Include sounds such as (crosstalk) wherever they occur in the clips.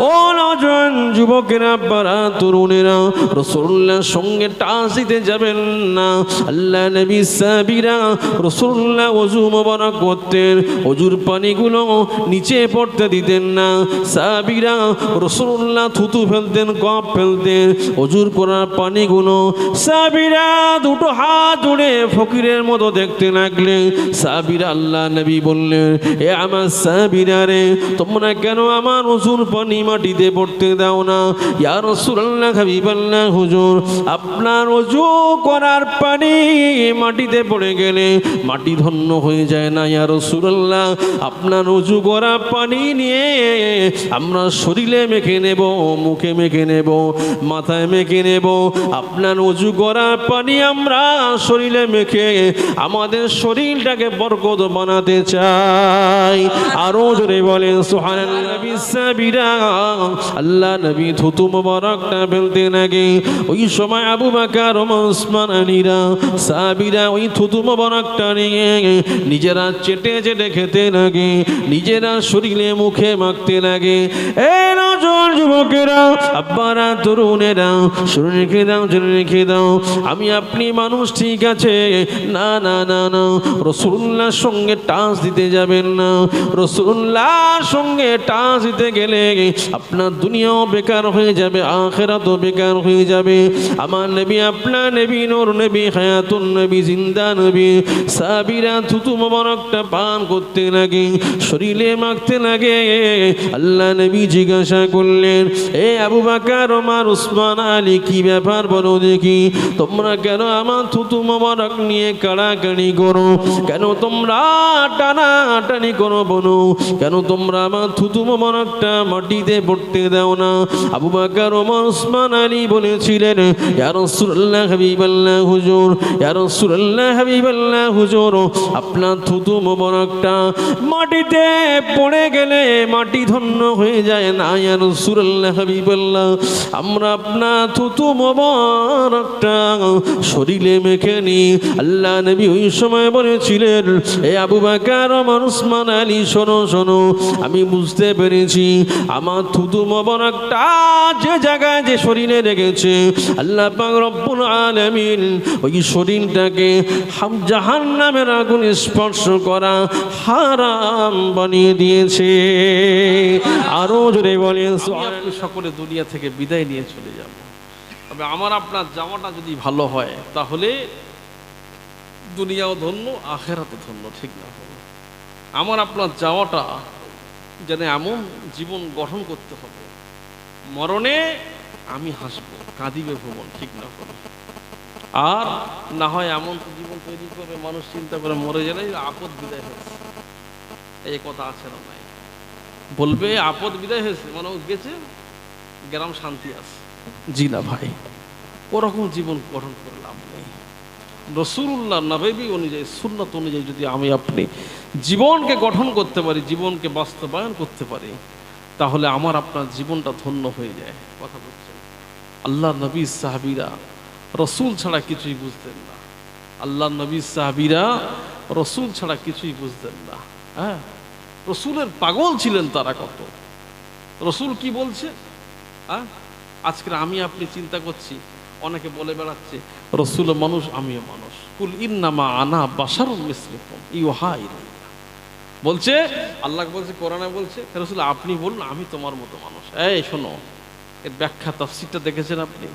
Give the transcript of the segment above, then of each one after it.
ও নজন যুবকেরা পারা তরুণেরা, রসুল্লাহর সঙ্গে টাচ দিতে যাবেন না। আল্লাহ নবী সাবিরা রসুল্লাহ অজু মোবারক করতেন, অজুর পানিগুলো নিচে পড়তে দিতেন না। সাবিরা রসুল্লাহ থুতু ফেলতেন কপ ফেলতেন, অজুর করার পানিগুলো সাবিরা দুটো হাত জুড়ে ফকিরের মতো দেখতে লাগলেন। সাবিরা আল্লাহ নবী বললেন, এ আমার সাবিরা রে, তোমরা কেন আমার অজুর পানি মাটিতে পড়তে দাও না। ইয়া রাসূলুল্লাহ, হাবিবাল্লাহ, হুজুর, আপনার অজু করার পানি মাটিতে পড়ে গেলে মাটি ধন্য হয়ে যায় না, ইয়া রাসূলুল্লাহ। আপনার অজু করা পানি নিয়ে আমরা শরীরে মেখে নেব, মুখে মেখে নেব, মাথায় মেখে নেব। আপনার অজু করা পানি আমরা শরীরে মেখে আমাদের শরীরটাকে বরকত বানাতে চাই। আরও জোরে বলেন, সুবহানাল্লাহ আল্লাহ নবী থুতু মোবারকটা ফেলতে লাগে। ওই সময় আবু বাকার ওসমান আলীরা সাবিরা ওই থুতু মোবারকটা নিয়ে নিজেরা চেটে চেটে খেতে লাগে, নিজেরা শরীরে মুখে মাখতে লাগে। এ নজন যুবকেরা, আব্বারা, তরুণেরা, শুনে রেখে দাও শুনে রেখে দাও, আমি আপনি মানুষ ঠিক আছে? না না না না, রসুল্লাহর সঙ্গে টাচ দিতে যাবেন না। রসুল্লাহর সঙ্গে টাচ দিতে গেলে আপনার দুনিয়াও বেকার হয়ে যাবে, আখেরাতও বেকার হয়ে যাবে। আমার নবী, আপনার নবী, নোর নবী, হায়াতুন নবী, জিন্দা নবী, সাবিরা থুতু মোবারকটা পান করতে লাগে, শরীরে মাখতে লাগে। আল্লাহ নবী জিজ্ঞাসা করলেন, এ আবু বাকার, ওমার, উসমান, আলী, কি ব্যাপার বলো দেখি? তোমরা কেন আমার থুতু মোবারক নিয়ে কাড়াকাড়ি করো? কেন তোমরা টানাটানি করো বলো? কেন তোমরা আমার থুতু মোবারকটা মাটিতে পড়তে দাও না? আবু বাকার ওমর উসমান আলী বলেছিলেন, ইয়া রাসূলুল্লাহ হাবিবাল্লাহ হুজুর, ইয়া রাসূলুল্লাহ হাবিবাল্লাহ হুজুর, আপনার থুতু মোবারকটা মাটিতে পড়ে গেলে মাটি ধন্য হয়ে যায় না, ইয়া রাসূলুল্লাহ হাবিবাল্লাহ, আমরা আপনার থুতু মোবারকটা শরীরে মেখে নি আল্লাহ নবী ওই সময় বলেছিলেন, এ আবু বাকার ওমর উসমান আলী, শোনো শোনো, আমি বুঝতে পেরেছি, আমার থুতু মোবারকটা যে জায়গায় যে শরীরে রেখেছে, আল্লাহ পাক রব্বুল আলামিন ওই শরীরটাকে জাহান্নামের আগুন স্পর্শ করা হারাম বানিয়ে দিয়েছে। আরও জোরে বলে আপনি সকলে দুনিয়া থেকে বিদায় নিয়ে চলে যাব। তবে আমার আপনার যাওয়াটা যদি ভালো হয়, তাহলে দুনিয়াও ধন্য আখেরাতে ধন্য, ঠিক না? আমার আপনার যাওয়াটা যেন এমন জীবন গঠন করতে হবে মরণে আমি হাসবো, কাঁদিবে ভ্রমণ, ঠিক না হলো আর না হয় এমন তো জীবন তৈরি করবে, মানুষ চিন্তা করে মরে গেলে আপদ বিদায় হয়েছে। এই কথা আছে না নাই। বলবে আপদ বিদায় হয়েছে মানে গেছে, গ্রাম শান্তি আছে। জি না ভাই, ওরকম জীবন গঠন করে লাভ নেই। রসুল্লাহ নবেবি অনুযায়ী, সুন্নত অনুযায়ী যদি আমি আপনি জীবনকে গঠন করতে পারি, জীবনকে বাস্তবায়ন করতে পারি তাহলে আমার আপনার জীবনটা ধন্য হয়ে যায়। কথা বলছেন। আল্লাহ নবী সাহাবিরা রসুল ছাড়া কিছুই বুঝতেন না। আল্লাহ নবী সাহাবিরা রসুল ছাড়া কিছুই বুঝতেন না। হ্যাঁ? রসুলের পাগল ছিলেন তারা কত। রসুল কি বলছে? হ্যাঁ? আজকে আমি আপনি চিন্তা করছি, অনেকে বলে বেড়াচ্ছে রসুল মানুষ আমিও মানুষ। কুল ইন্নামা আনা বাসার মিশ্রিকম ইউহা ইলাইয়া বলছে আল্লাহ বলছে কোরআনে বলছে রসুল আপনি বলুন আমি তোমার মতো মানুষ। এই শোনো এর ব্যাখ্যা তফসিরটা দেখেছেন আপনি?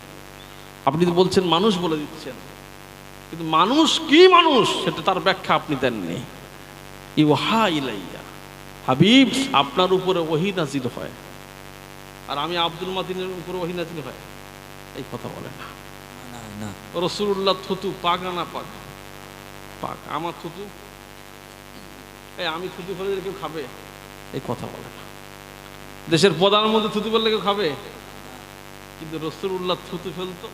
আপনি তো বলছেন মানুষ বলে দিচ্ছেন। কিন্তু মানুষ কি মানুষ সেটা তার ব্যাখ্যা আপনি দেননি। ইউহা ইলাইয়া। হাবিব আপনার উপরে ওহি নাজিল হয়। আর আমি আব্দুল মাতিনের উপরে ওহি নাজিল হয়। এই কথা বলে না। রসুল্লাহ থুতু পাক না পাক? পাক। আমার থুতু আমি থুতু ফেলে দিলে কেউ খাবে? এই কথা বলে। না দেশের প্রধানমন্ত্রী থুতু ফেললে কেউ খাবে? কিন্তু রসুল্লাহ থুতু ফেলতো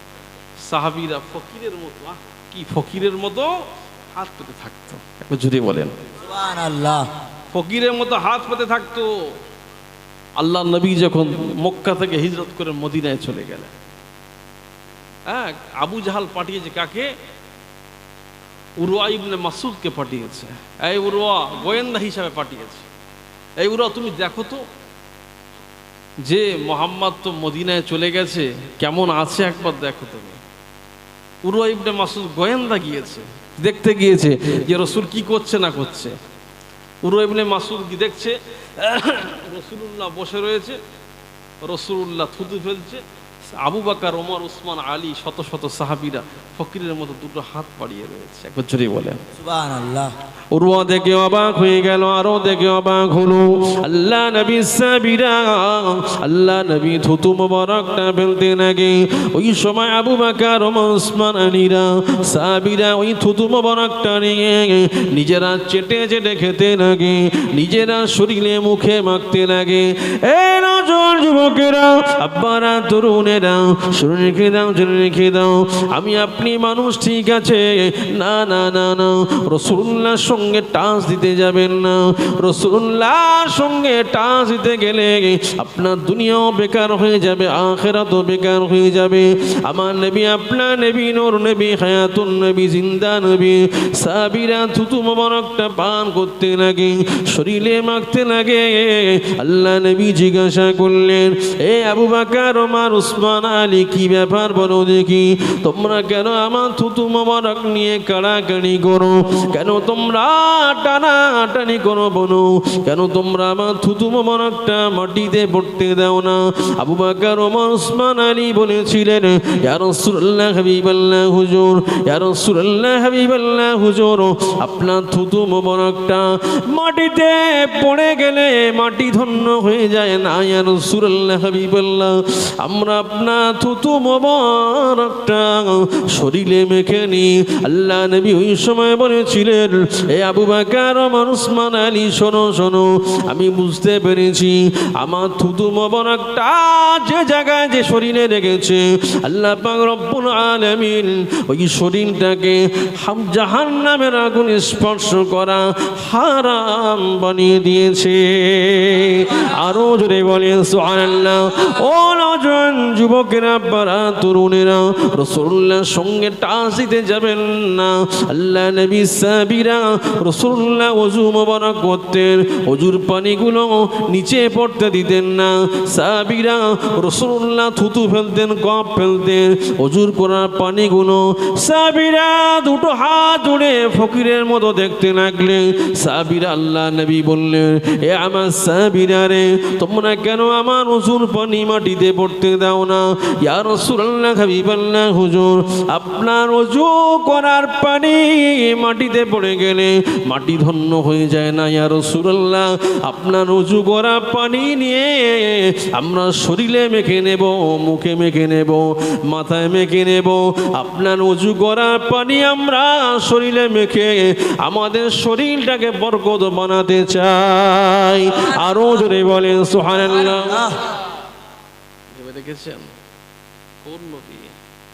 সাহাবিরা ফকিরের মতো আহ, কি ফকিরের মতো হাত পেতে থাকতো। একটু জুড়ে বলেন। সুবহানাল্লাহ। ফকিরের মতো হাত পেতে থাকতো। আল্লাহ নবী যখন মক্কা থেকে হিজরত করে মদিনায় চলে গেলেন। হ্যাঁ আবু জাহাল পাঠিয়েছে কাকে? উরুয়া ইবনে মাসুদকে পাঠিয়েছে। এই উরুয়া গোয়েন্দা হিসাবে পাঠিয়েছে। এই উরুয়া তুমি দেখো তো, যে মোহাম্মদ তো মদিনায় চলে গেছে, কেমন আছে একবার দেখো তুমি। উরুয়া ইবনে মাসুদ গোয়েন্দা গিয়েছে, দেখতে গিয়েছে যে রসুল কি করছে না করছে। উরুয়া ইবনে মাসুদ কি দেখছে? (coughs) রসুলুল্লাহ বসে রয়েছে, রসুলুল্লাহ থুতু ফেলছে আবু বাকার ওমর উসমান আলী শত শত সাহাবিরা ফকিরের মতো দুটো হাত পাড়িয়ে রয়েছে। একবার জোরে বলেন। সুবান দেখে অবাক হয়ে গেল আরও দেখে অবাক হলো। আল্লাহ নবী সাবিরা আল্লাহ নবী থুতু মোবারকটা ফেলতে লাগে। ওই সময় আবু বাকার ওমর উসমান আলীরা সাবিরা ওই থুতু মোবারকটা নিয়ে নিজেরা চেটে চেটে খেতে লাগে নিজেরা শরীরে মুখে মাখতে লাগে। এ নজর যুবকেরা, আব্বারা, তরুণেরা, শুনে রেখে দাও শুনে রেখে দাও, আমি আপনি মানুষ, ঠিক আছে? না না না না, রসুল্লাহর সঙ্গে টাচ দিতে যাবেন না। রসুল্লাহর সঙ্গে টাচ দিতে গেলে আপনার দুনিয়াও বেকার হয়ে যাবে, আখেরাতও বেকার হয়ে যাবে। আমার নবী, আপনার নবী, নোর নবী, হায়াতুন নবী, জিন্দা নবী, সাবিরা, থুতু মোবারকটা পান করতে লাগে, শরীরে মাখতে লাগে। আল্লাহ নবী জিজ্ঞাসা করলেন এ আবু বাকার, ওমার, উসমান, আলী, কি ব্যাপার বলো দেখি? তোমরা কেন আমার থুতু মোবারক নিয়ে কাড়াকাড়ি করো? কেন তোমরা টানাটানি করো বলো? কেন তোমরা আমার থুতু মোবারকটা মাটিতে পড়তে দাও না? আবু বাকার, ওমর, উসমান, আলী বলেছিলেন, ইয়া রাসূলুল্লাহ হাবিবাল্লাহ, হুজুর, ইয়া রাসূলুল্লাহ হাবিবাল্লাহ, হুজুর, আপনার থুতু মোবারকটা মাটিতে পড়ে গেলে মাটি ধন্য হয়ে যায় না আমরা থুতু শরীরে মেখে নি আল্লাহ নবী ওই সময় বলেছিলেন, এ আবু বাকার আলী, শোনো শোনো, আমি বুঝতে পেরেছি আমার থুতু মোবারকটা যে জায়গায় যে শরীরে রেখেছে, আল্লাহ পাক রব্বুল ওই শরীরটাকে জাহান্নামের আগুন স্পর্শ করা হারাম বানিয়ে দিয়েছে। আরও জোরে যুবকেরা পারা তরুণেরা, রসুল্লাহর সঙ্গে টাচ দিতে যাবেন না। আল্লাহ নবী সাবিরা রসুল্লাহ অজু মোবারক করতেন অজুর পানিগুলো নিচে পড়তে দিতেন না। সাবিরা রসুল্লাহ থুতু ফেলতেন কপ ফেলতেন অজুর করার পানিগুলো। সাবিরা দুটো হাত জুড়ে ফকিরের মতো দেখতে লাগলে সাবিরা আল্লাহ নবী বললেন, এ আমার সাবিরা রে, তোমরা কেন আমার অজুর পানি মাটিতে পড়তে দাও না। ইয়া রাসূলুল্লাহ, হাবিবাল্লাহ, হুজুর, আপনার অজু করার পানি মাটিতে পড়ে গেলে মাটি ধন্য হয়ে যায় না, ইয়া রাসূলুল্লাহ। আপনার অজু করা পানি নিয়ে আমরা শরীরে মেখে নেব, মুখে মেখে নেব, মাথায় মেখে নেব। আপনার অজু করা পানি আমরা শরীরে মেখে আমাদের শরীরটাকে বরকত বানাতে চাই। আরও জোরে বলেন ভেবে দেখেছেন কোন নবী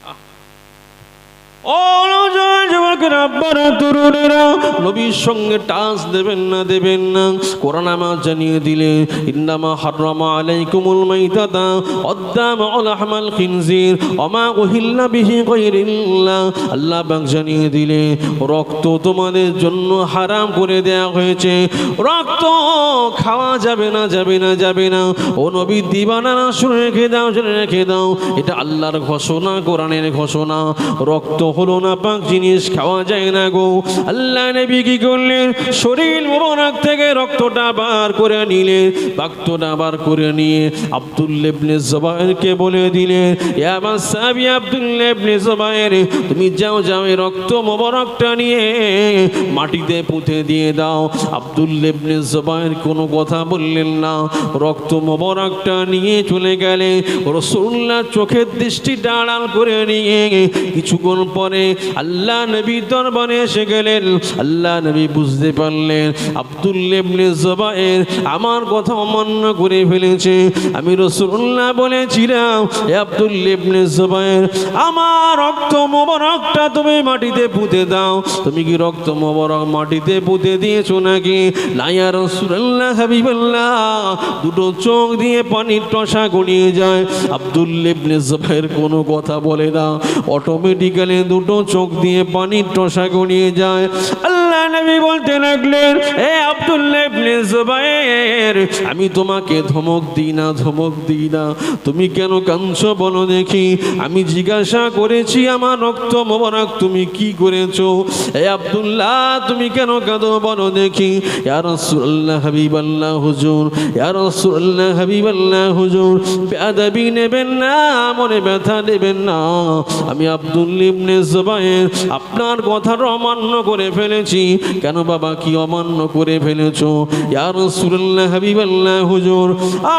আহ ও নজর যুবকেরা নবীর সঙ্গে দেবেন না দেবেন না। জানিয়ে দিলে আল্লাহ জানিয়ে দিলে, রক্ত তোমাদের জন্য হারাম করে দেয়া হয়েছে। রক্ত খাওয়া যাবে না যাবে না যাবে না। ও নবী, দিবানা শুনে রেখে দাও, শুনে রেখে দাও। এটা আল্লাহর ঘোষণা, কোরআনের ঘোষণা। রক্ত হলো না পাক জিনিস, খাওয়া যায় না গো। আল্লাহ নবী কি করলেন? শরীর মোবারক থেকে রক্তটা বার করে নিলেন রক্তটা বার করে নিয়ে আব্দুল্লাহ ইবনে জুবাইরকে বলে দিলেন, ইয়া আমার সাহাবী আব্দুল্লাহ ইবনে জুবাইর, তুমি যাও যাও, এই রক্ত মোবারকটা নিয়ে মাটিতে পুঁতে দিয়ে দাও। আব্দুল্লাহ ইবনে জুবাইর কোনো কথা বললেন না, রক্ত মোবারকটা নিয়ে চলে গেলে রসুল্লাহ চোখের দৃষ্টি ডাড়াল করে নিয়ে কিছুক্ষণ পরে আল্লাহ নবী দরবারে এসে গেলেন। আল্লাহ নবী বুঝতে পারলেন আব্দুল্লাহ ইবনে আমার কথা অমান্য করে ফেলেছে। আমি রসুল্লাহ বলেছিলাম আব্দুল্লাহ ইবনে আমার রক্ত মোবারকটা তুমি মাটিতে পুঁতে দাও। তুমি কি রক্ত মোবারক মাটিতে পুঁতে দিয়েছ নাকি? নাইয়া রসুল্লাহ হাবিবাল্লাহ, দুটো চোখ দিয়ে পানির টসা গড়িয়ে যায়। আব্দুল্লাহ ইবনে জুবাইর কোনো কথা বলে না। অটোমেটিক্যালি দুটো চোখ দিয়ে পানির টসা গড়িয়ে যায়। নবী বলতে লাগলেন, এ আব্দুল্লাহ ইবনে জুবাইর, আমি তোমাকে ধমক দিই না, ধমক দিই না। তুমি কেন কাঁদছো বলো দেখি। আমি জিজ্ঞাসা করেছি, আমার রক্ত মোবারক তুমি কি করেছ? এ আব্দুল্লাহ, তুমি কেন কাঁদো বলো দেখি। ইয়া রাসূলুল্লাহ, হাবিবাল্লাহ, হুজুর। ইয়া রাসূলুল্লাহ, হাবিবাল্লাহ, হুজুর। বেয়াদবি নেবেন না, মনে ব্যথা নেবেন না। আমি আব্দুল ইবনে জুবাইর, আপনার কথার অমান্য করে ফেলেছি। কেন বাবা, কি অমান্য করে ফেলেছো? রাসূলুল্লাহ, হাবিবাল্লাহ, হুজুর,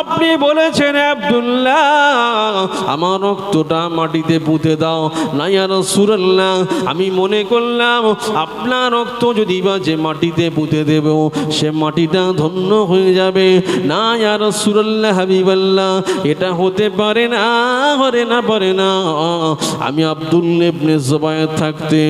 আপনি বলেছেন, আব্দুল্লাহ, আমার রক্তটা মাটিতে পুঁতে দাও। না, ইয়া রাসূলুল্লাহ, আমি মনে করলাম, আপনার রক্ত যদি বা যে মাটিতে পুঁতে দেব, সে মাটিটা ধন্য হয়ে যাবে। না, ইয়া রাসূলুল্লাহ, হাবিবাল্লাহ, এটা হতে পারে না পারে না পারে না। আমি আব্দুল ইবনে জুবায়ের থাকতে,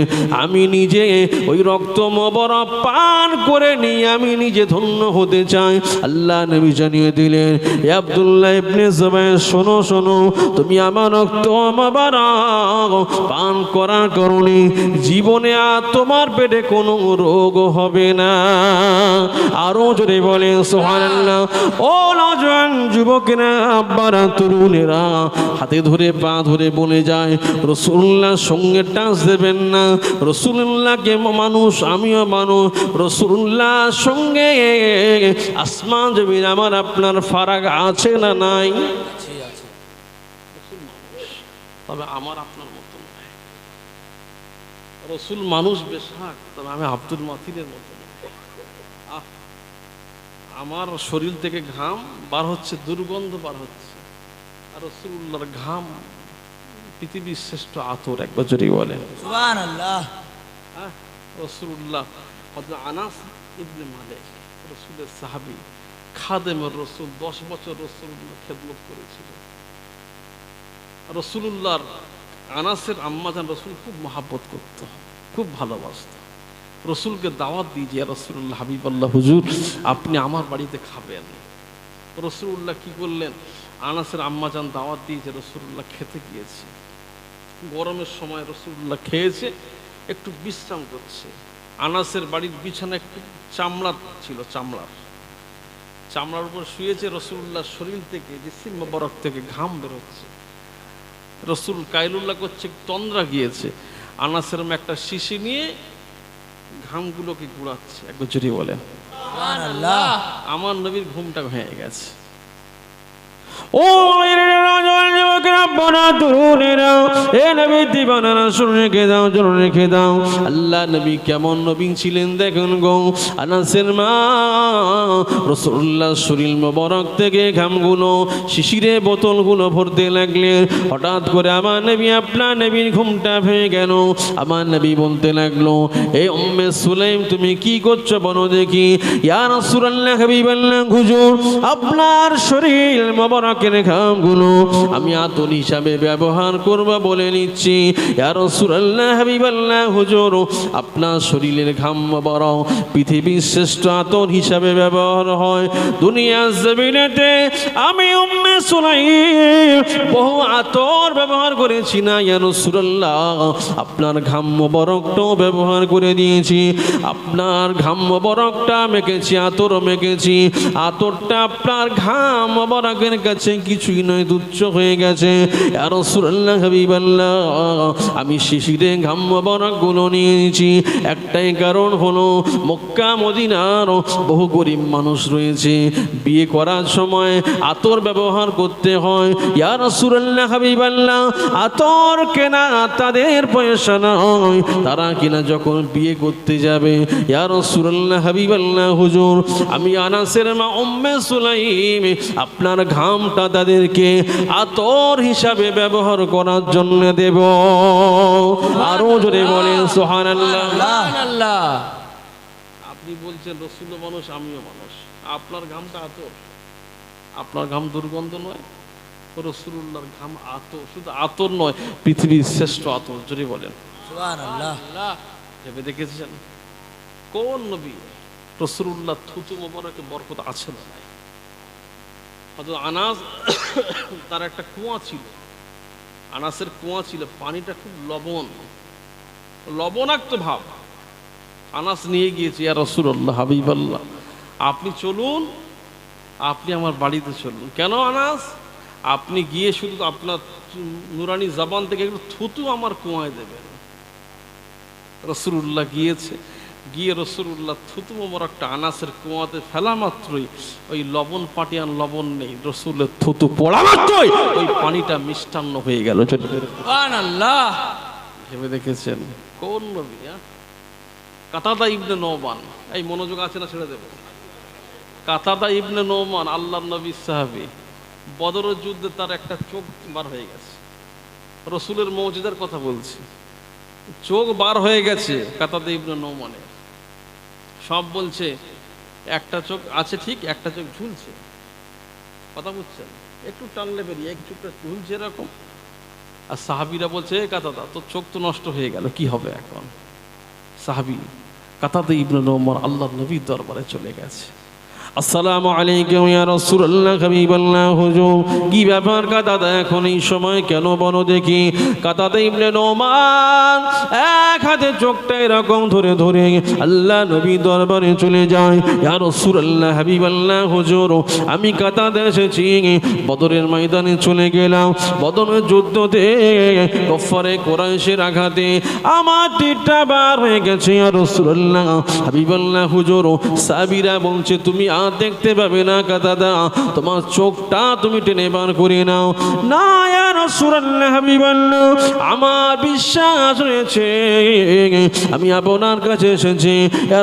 আমি নিজে ওই রক্ত মবরা পান করে নিয়ে আমি নিজে ধন্য হতে চাই। আল্লাহ নবী জানিয়ে দিলেন আব্দুল্লাহ ইবনে জুবায়ের শোনো শোনো, তুমি আমার রক্ত মবরা পান করার কারণে জীবনে আর তোমার পেটে কোনো রোগ হবে না। আরও জোরে বলে সুবহানাল্লাহ। ও নজওয়ান যুবকেরা, আব্বারা, তরুণেরা, হাতে ধরে, পা ধরে বলে যায়, রসুল্লাহর সঙ্গে টাচ দেবেন না। রসুল্লাহকে মানুষ আমিও মানুষ রসুল্লাহর সঙ্গে আসমান জমিন আমার আপনার ফারাক আছে না নাই? তবে আমার আপনার মতো নয় রসুল মানুষ বেশাক তবে আমি আব্দুল মাতিনের মতো আমার শরীর থেকে ঘাম বার হচ্ছে দুর্গন্ধ বার হচ্ছে। আর রসুল্লাহর ঘাম পৃথিবীর শ্রেষ্ঠ আতর একবার বছরই বলেন। সুবহানাল্লাহ। আনাসের আম্মাজান রসুল খুব মহাব্বত করত, খুব ভালোবাসত। রসুলকে দাওয়াত দিয়ে রসুল্লাহ হাবিবাল্লাহ, হুজুর, আপনি আমার বাড়িতে খাবেন। রসুল্লাহ কি করলেন? আনাসের আম্মাজান দাওয়াত দিয়েছে রসুল্লাহ খেতে গিয়েছে। গরমের সময় রসুল্লাহ খেয়েছে একটু বিশ্রাম করছে। আনাসের বাড়ির বিছানা একটু চামড়া ছিল চামড়ার। চামড়ার উপর শুয়েছে রসুল্লাহ শরীর থেকে যে সিম্মা বরফ থেকে ঘাম বেরোচ্ছে। রসুল কাইলুল্লাহ করছে তন্দ্রা গিয়েছে। আনাসের মা একটা শিশি নিয়ে ঘামগুলোকে গুড়াচ্ছে একবার জড়িয়ে বলেন। আমার নবীর ঘুমটা ভেঙে গেছে। এ রসুল্লাহ মোবারক শিশিরে বোতলগুলো ভরতে লাগলেন। হঠাৎ করে আমার নবী, আপনার নবীর ঘুমটা ভেঙে গেল। আমার নবী বলতে লাগল এই উম্মে সুলাইম, তুমি কি করছ বলো দেখি? ইয়া রাসূলুল্লাহ হাবিবাল্লাহ, হুজুর, আপনার শরীর মোবারকের ঘামগুলো আমি আতর হিসাবে ব্যবহার করব বলে নিচ্ছি। ইয়া রাসূলুল্লাহ, হাবিবাল্লাহ, হুজুর, আপনার শরীরের ঘাম মোবারক পৃথিবীর শ্রেষ্ঠ আতর হিসাবে ব্যবহার হয়। দুনিয়ার আমি উম্মে সুলাইম বহু আতর ব্যবহার করেছি না, ইয়া রাসূলুল্লাহ, আপনার ঘাম মোবারকটাও ব্যবহার করে দিয়েছি। আপনার ঘাম মোবারকটা মেখেছি, আতর মেখেছি। আতরটা আপনার ঘাম বরকের কাছে কিছুই নয়, তুচ্ছ হয়ে গেছে। হাবিবাল্লাহ, আমি শিশিরে ঘাম মোবারকগুলো নিয়েছি। একটাই কারণ হলো, মক্কা, মদিনার বহু গরিব মানুষ রয়েছে। বিয়ে করার সময় আতর ব্যবহার করতে হয়। ইয়া রাসূলুল্লাহ, হাবিবাল্লাহ, আতর কেনা তাদের পয়সা নয়। তারা কিনা যখন বিয়ে করতে যাবে, ইয়া রাসূলুল্লাহ, হাবিবাল্লাহ, হুজুর, আমি আনাসের মা উম্মে সুলাইম, আপনার ঘামটা তাদেরকে আতর হিসাবে ব্যবহার করার জন্য দেব। আরও জোরে বলেন সুবহানাল্লাহ। সুবহানাল্লাহ। আপনি বলছেন রসুল মানুষ আমিও মানুষ। আপনার ঘামটা আতর। আপনার ঘাম দুর্গন্ধ নয় রসুল্লাহর ঘাম আতর। শুধু আতর নয় পৃথিবীর শ্রেষ্ঠ আতর। যদি বলেন। ভেবে দেখেছেন? কোন নবী রসুল্লাহ থুতু মোবারকে বরকত আছে না নাই? হয়তো আনাস, তার একটা কুয়া ছিল। আনাসের কুয়া ছিল, পানিটা খুব লবণ। লবণাক্ত ভাব। আনাস নিয়ে গিয়েছি আর রসুল্লাহ হাবিবাল্লাহ, আপনি চলুন, আপনি আমার বাড়িতে চলুন। কেন আনাস? আপনি গিয়ে শুধু আপনার নুরানি জবান থেকে একটু থুতু আমার কুয়ায় দেবেন। রসুল্লাহ গিয়েছে গিয়ে রসুল্লাহ থুতু একটা আনাসের কুয়াতে ফেলা মাত্রই ওই লবণ পাটিয়ান লবণ নেই, রসুলের থুতু পড়া মাত্রই, ওই পানিটা মিষ্টান্ন হয়ে গেল। আল্লাহ ভেবে দেখেছেন? কোন নবী? কাতাদা ইবনে নৌমান এই মনোযোগ আছে না ছেড়ে দেব? কাতাদা ইবনে নৌমান আল্লাহ নবী সাহাবি। বদরের যুদ্ধে তার একটা চোখ বার হয়ে গেছে। রসুলের মৌজিদার কথা বলছি। চোখ বার হয়ে গেছে কাতাদা ইবনে নৌমানের সব বলছে, একটা চোখ আছে ঠিক, একটা চোখ ঝুলছে। কথা বুঝছেন? একটু টানলে বেরিয়ে এক চোখটা ঝুলছে এরকম। আর সাহাবিরা বলছে, "এ কাতাদা, তোর চোখ তো নষ্ট হয়ে গেল, কি হবে এখন? সাহাবি কাতাদা ইবনুল ওমর আল্লাহ নবীর দরবারে চলে গেছে। আসসালামু আলাইকুম ইয়া রাসূলুল্লাহ, হাবিবাল্লাহ হুজুর কি ব্যাপার কাতাদা এখন এই সময় কেন বলো দেখি? কাতাদা ইবনে নোমান, এক হাতে চোখটা এরকম ধরে ধরে আল্লাহ নবী দরবারে চলে যায়। ইয়া রাসূলুল্লাহ, হাবিবাল্লাহ হুজুর আমি কাতাদা এসেছি। বদরের ময়দানে চলে গেলাম। বদরের যুদ্ধতে গফরে কোরাইশের আঘাতে আমার তীরটা বার হয়ে গেছে। ইয়া রাসূলুল্লাহ, হাবিবাল্লাহ হুজুর সাবিরা বলছে, তুমি আর দেখতে পাবে না কাতাদা তোমার চোখটা তুমি টেনে বার করে নাও। না আমার বিশ্বাস রয়েছে, আমি আপনার কাছে এসেছি।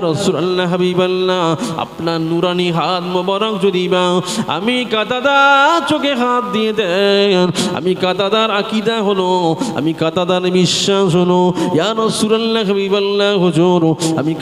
রাসূলুল্লাহ হাবিবাল্লাহ আপনার নুরানি হাত মোবারক যদি বা আমি কাতাদা চোখে হাত দিয়ে দেন। আমি কাতাদার আকিদা হলো, আমি কাতাদার বিশ্বাস হলো। ইয়া রাসূলুল্লাহ হাবিবাল্লাহ হুজুর, আমি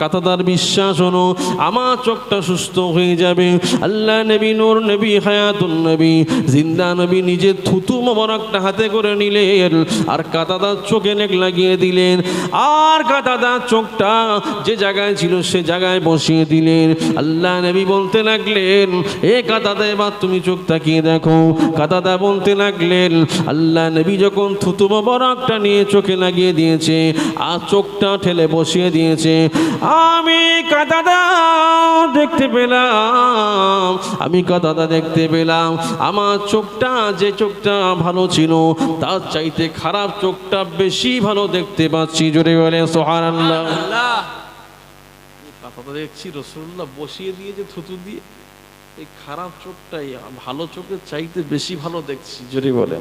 কাতাদার বিশ্বাস হলো, আমার চোখটা সুস্থ হয়ে যাবে। আল্লাহ নবী, নূর নবী, হায়াতুন নবী, জিন্দা নবী নিজে থুতু মোবারকটা হাতে করে নিলেন আর কাতাদার চোখে নেক লাগিয়ে দিলেন। আর কাতাদার চোখটা যে জায়গায় ছিল সে জায়গায় বসিয়ে দিলেন। আল্লাহ নবী বলতে লাগলেন, এ কাতাদা, এবার তুমি চোখ তাকিয়ে দেখো। কাতাদা বলতে লাগলেন, আল্লাহ নবী যখন থুতু মোবারকটা নিয়ে চোখে লাগিয়ে দিয়েছে আর চোখটা ঠেলে বসিয়ে দিয়েছে। আমি কাতাদা দেখতে পেলাম। আমি কাতাদা দেখতে পেলাম। আমার চোখটা যে চোখটা ভালো ছিল তার চাইতে খারাপ চোখটা বেশি ভালো দেখতে পাচ্ছি। জোরে বলে সোহার আল্লাহ আল্লাহ কথা দেখছি রসুল্লাহ বসিয়ে দিয়ে যে থুতু দিয়ে এই খারাপ চোখটাই ভালো চোখের চাইতে বেশি ভালো দেখছি। যদি বলে।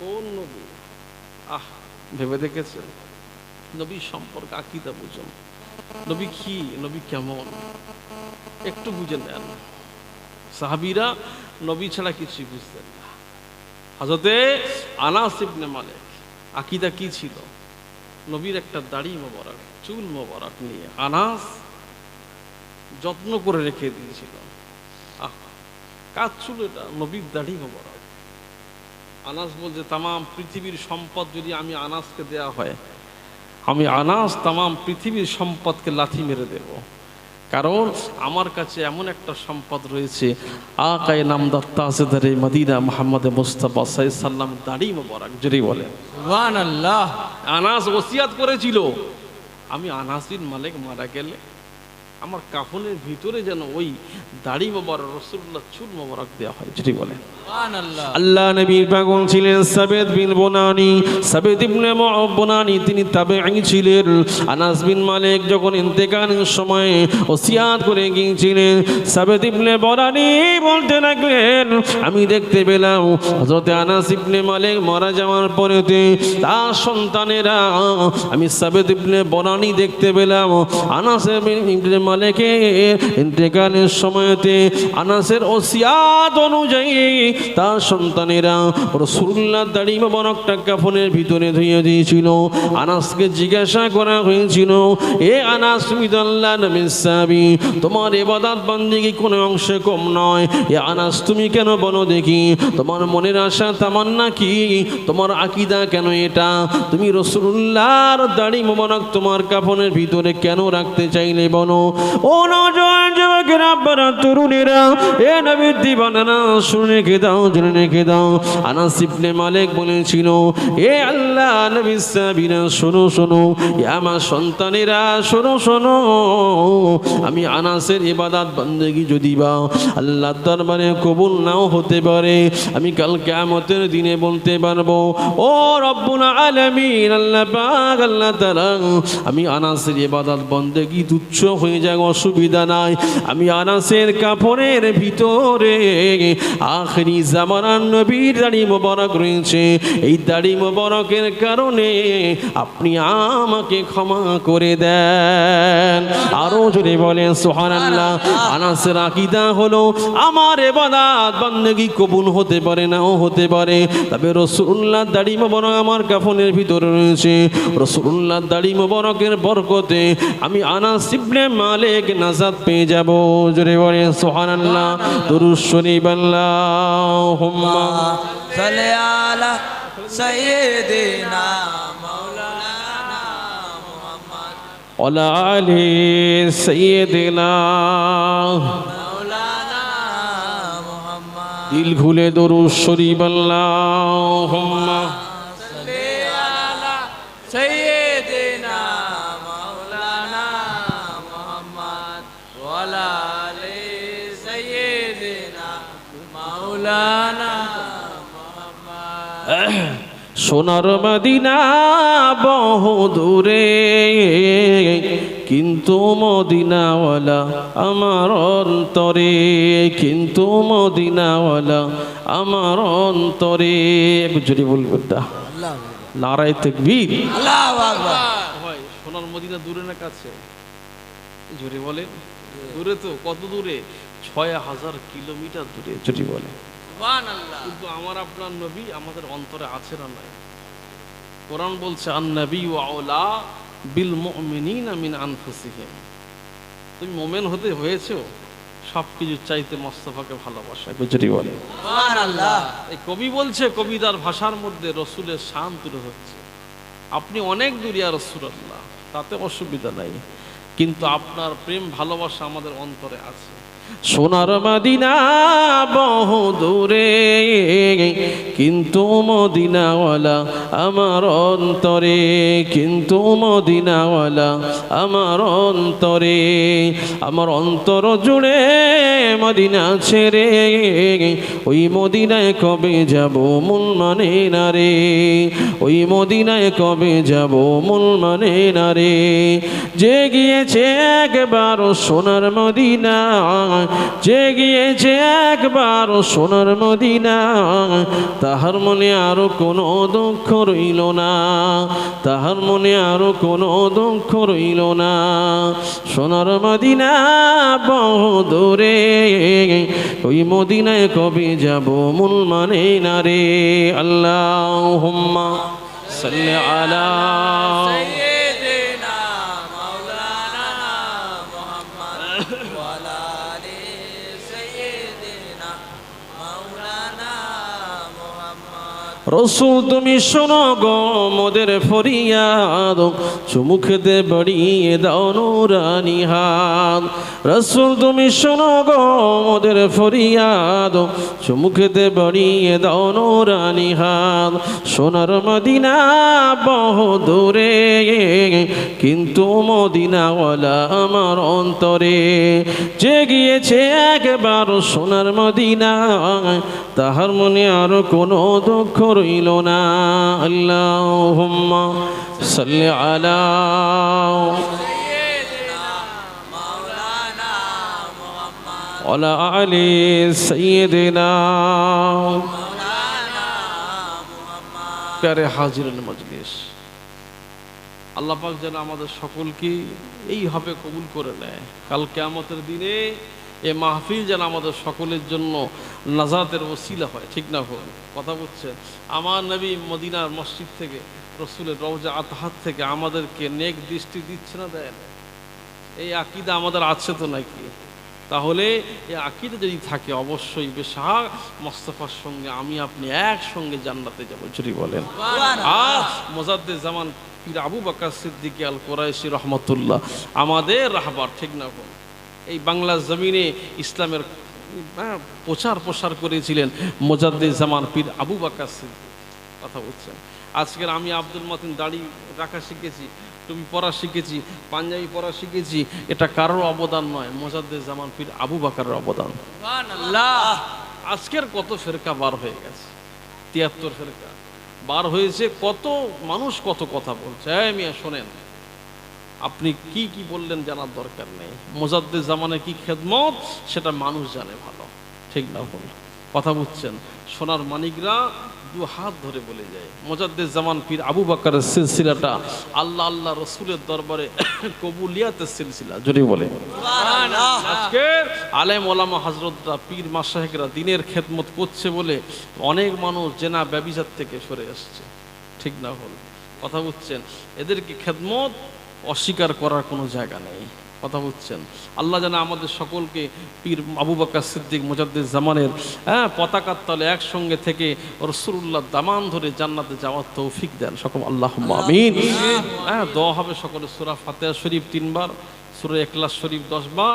কোন নবী? আহ ভেবে দেখেছেন? নবী সম্পর্কে আকিদা বুঝুন। নবী কি, নবী কেমন? একটু বুঝে নেন। সাহাবিরা নবী ছাড়া কিছুই বুঝতেন না। হাজতে আনাস ইবনে মালিক, আকিদা কি ছিল? নবীর একটা দাড়ি মোবারক, চুল মোবারক নিয়ে আনাস যত্ন করে রেখে দিয়েছিল। কাজ চুল এটা? নবীর দাড়ি মোবারক। আনাস বলছে তাম পৃথিবীর সম্পদ যদি আমি আনাসকে দেয়া হয় আমি আনাস তাম পৃথিবীর সম্পদকে লাথি মেরে দেব। কারণ আমার কাছে এমন একটা সম্পদ রয়েছে। আকায় নামদার তাজেদারে মদিনা মোহাম্মদ মুস্তাফা সাই সাল্লাম দাড়ি মোবারক যদি বলে সুবহান আল্লাহ আনাস ওসিয়াত করেছিল। আমি আনাস বিন মালিক মারা গেলে আমার কাফনের ভিতরে যেন ওই দাড়ি মোবারক রসুল্লাহ চুল মোবারক দেওয়া হয় যদি বলে সুবহান আল্লাহ নবীর পাগল ছিলেন সাবেদ বিন বোনানি। সাবেদ ইবনে বোনানি তিনি তাবেঈ ছিলেন। আনাস বিন মালিক যখন ইন্তেকালের সময় ওসিয়াত করে গিয়েছিলেন, সাবেদ ইবনে বোনানি বলতে লাগলেন, আমি দেখতে পেলাম হযরত আনাস ইবনে মালিক মারা যাওয়ার পরেতে তার সন্তানেরা, আমি সাবেদ ইবনে বোনানি দেখতে পেলাম। আনাস ইবনে মালিকের ইন্তেকালের সময়তে আনাসের ওসিয়াত অনুযায়ী তার সন্তানেরা রসুল্লাহ দাড়ি মোবারকটা কাফনের ভিতরে ধুয়ে দিয়েছিল। আনাসকে জিজ্ঞাসা করা হয়েছিল, এ আনাস মিদাল্লাহ নবীর সাহাবী, তোমার এবাদাত বান্দিগি কোনো অংশে কম নয়? এ আনাস তুমি কেন বলো দেখি? তোমার মনের আশা তামান্না কি? তোমার আকিদা কেন এটা? তুমি রসুল্লাহর দাড়ি মোবারক তোমার কাফনের ভিতরে কেন রাখতে চাইলে বলো? ও নজওয়ান যুবকেরা তরুণেরা, এ নবীর দিবানারা শুনে দাও, জেনে রেখে দাও। আনাস ইবনে মালিক বলেছিল, এ আল্লাহ নবী সাবিরা শোনো শোনো, এ আমার সন্তানেরা, শোনো শোনো, আমি আনাসের ইবাদত বন্দেগী যদি বা আল্লাহ দরবারে কবুল নাও হতে পারে, আমি কাল কিয়ামতের দিনে বলতে পারব, ও রব্বুল আলামিন, আল্লাহ পাক, আল্লাহ তাআলা, আমি আনাসের ইবাদত বন্দেগী তুচ্ছ হয়ে যায় অসুবিধা নাই। আমি আনাসের কাপড়ের ভিতরে আখরি জামানার নবীর দাড়ি মোবারক রয়েছে। এই দাড়ি মোবারকের কারণে আপনি আমাকে ক্ষমা করে দেন। আরও যদি বলেন সোহান আল্লাহ আনাসের আকিদা হলো, আমার এবাদাত বান্দেগি কবুল হতে পারে, নাও হতে পারে। তবে রসুল্লাহ দাড়ি মোবারক আমার কাফনের ভিতরে রয়েছে। রসুল্লাহ দাড়ি মোবারকের বরকতে আমি আনাস ইবনে মালিক নাজাত পেয়ে যাব। জোরে বলেন সোহান আল্লাহ। দরুদ শরীফ আল্লাহুম্মা صل على سيدنا مولانا محمد ওয়ালা আলি সাইয়্যিদিনা مولانا محمد দিল খুলে দরুদ শরীফ আল্লাহুম্মা صل على سيدنا সোনার মদিনা বহু দূরে কিন্তু মদিনাওয়ালা আমার অন্তরে কিন্তু মদিনাওয়ালা আমার অন্তরে। যদি বলবেন তা। নারায় তেকবীর। সোনার মদিনা দূরে না কাছে? জোরে বলে দূরে তো কত দূরে? ছয় হাজার কিলোমিটার দূরে যদি বলে কিন্তু আমার আপনার নবী আমাদের অন্তরে আছে না নাই? কোরআন বলছে বিল মিন আনফুসিহিম। তুমি মোমেন হতে সব কিছু চাইতে মোস্তফাকে ভালোবাসা। গুজরি বলে এই কবি বলছে কবিতার ভাষার মধ্যে রসুলের শান তুলে হচ্ছে আপনি অনেক দূরিয়া রসুল্লাহ তাতে অসুবিধা নাই। কিন্তু আপনার প্রেম ভালোবাসা আমাদের অন্তরে আছে। সোনার মদিনা বহু দূরে, কিন্তু মদিনাওয়ালা আমার অন্তরে, কিন্তু মদিনাওয়ালা আমার অন্তরে, আমার অন্তর জুড়ে মদিনা ছেড়ে, ওই মদিনায় কবে যাব মন মানে না রে? ওই মদিনায় কবে যাব মন মানে না রে? যে গিয়েছে একবার সোনার মদিনা যে গিয়েছে একবার সোনার মদিনা, তাহার মনে আরও কোনো দুঃখ রইল না। তাহার মনে আরও কোনো দুঃখ রইল না। সোনার মদিনা বহু দূরে, ওই মদিনায় কবে যাব মন মানে না রে? আল্লাহ হুম্মা সাল্লি আলা রসুল, তুমি শোনো গো মোদের ফরিয়াদ, চুমুখতে বাড়িয়ে দাও নুরানি হাত রসুল, তুমি শোনো গো মোদের ফরিয়াদ, চুমুখতে বাড়িয়ে দাও নুরানি হাত সোনার মদিনা বহু দূরে, কিন্তু মদিনাওয়ালা আমার অন্তরে। যে গিয়েছে একবার সোনার মদিনা তাহার মনে আরও কোনো দুঃখ রইল না আল্লাহ সাল্লি আলা مولانا محمد ওলা আলি সৈয়দিনা مولانا محمد প্যারে হাজিরের মজলিস আল্লাহ পাক যেন আমাদের সকলকে এইভাবে কবুল করে নেয় কাল কেয়ামতের দিনে এ মাহফিল যেন আমাদের সকলের জন্য নাজাতের ওসিলা হয় ঠিক না হোক কথা বলছে আমার নবী মদিনার মসজিদ থেকে রসুলের রওজা আতহাত থেকে আমাদেরকে নেক দৃষ্টি দিচ্ছে না দেয় না এই আকিদা আমাদের আছে তো নাকি? তাহলে এই আকিদে যদি থাকে অবশ্যই বেশা মোস্তফার সঙ্গে আমি আপনি একসঙ্গে জান্নাতে যাব যদি বলেন। আর মোজাদ্দে জামান পীর আবু বাকার সিদ্দিকী আল কোরাইশি রহমতুল্লাহ আমাদের রাহবার ঠিক না বল এই বাংলা জমিনে ইসলামের প্রচার প্রসার করেছিলেন মোজাদ্দে জামান পীর আবু বাকার সিদ্দিক। কথা বলছেন আজকের আমি আব্দুল মতিন দাড়ি রাখা শিখেছি টুপি পরা শিখেছি পাঞ্জাবি পরা শিখেছি এটা কারোর অবদান নয় মোজাদ্দে জামান পীর আবু বাকারের অবদান। আজকের কত ফেরকা বার হয়ে গেছে তিয়াত্তর ফেরকা। বার হয়েছে কত মানুষ কত কথা বলছে। হ্যাঁ মিয়া শোনেন। আপনি কি কি বললেন জানার দরকার নেই। মোজাদ্দে জামানে কি খেদমত সেটা মানুষ জানে ভালো। ঠিক না বল কথা বুঝছেন? সোনার মানিকরা দু হাত ধরে বলে যায় মোজাদ্দে জামান পীর আবু বাকারের সিলসিলাটা আল্লাহ আল্লাহ রসুলের দরবারে (coughs) কবুলিয়াতের সিলসিলা যদি বলে। আজকে আলেম ওলামা হাজরতরা পীর মাসাহেকরা দিনের খেদমত করছে বলে অনেক মানুষ জেনা ব্যবিচার থেকে সরে আসছে। ঠিক না হল কথা বুঝছেন? এদেরকে খেদমত অস্বীকার করার কোনো জায়গা নেই। কথা হচ্ছেন আল্লাহ যেন আমাদের সকলকে পীর আবু বাক্কা সিদ্দিক মুজাদ্দিদ জামানের হ্যাঁ পতাকার তলে একসঙ্গে থেকে রসুল্লাহ দামান ধরে জান্নাতে যাওয়ার তৌফিক দেন। সকল আল্লাহ আমিন। হ্যাঁ দোয়া হবে সকলে সুরা ফাতেহা শরীফ তিনবার সুরা একলাস শরীফ দশবার।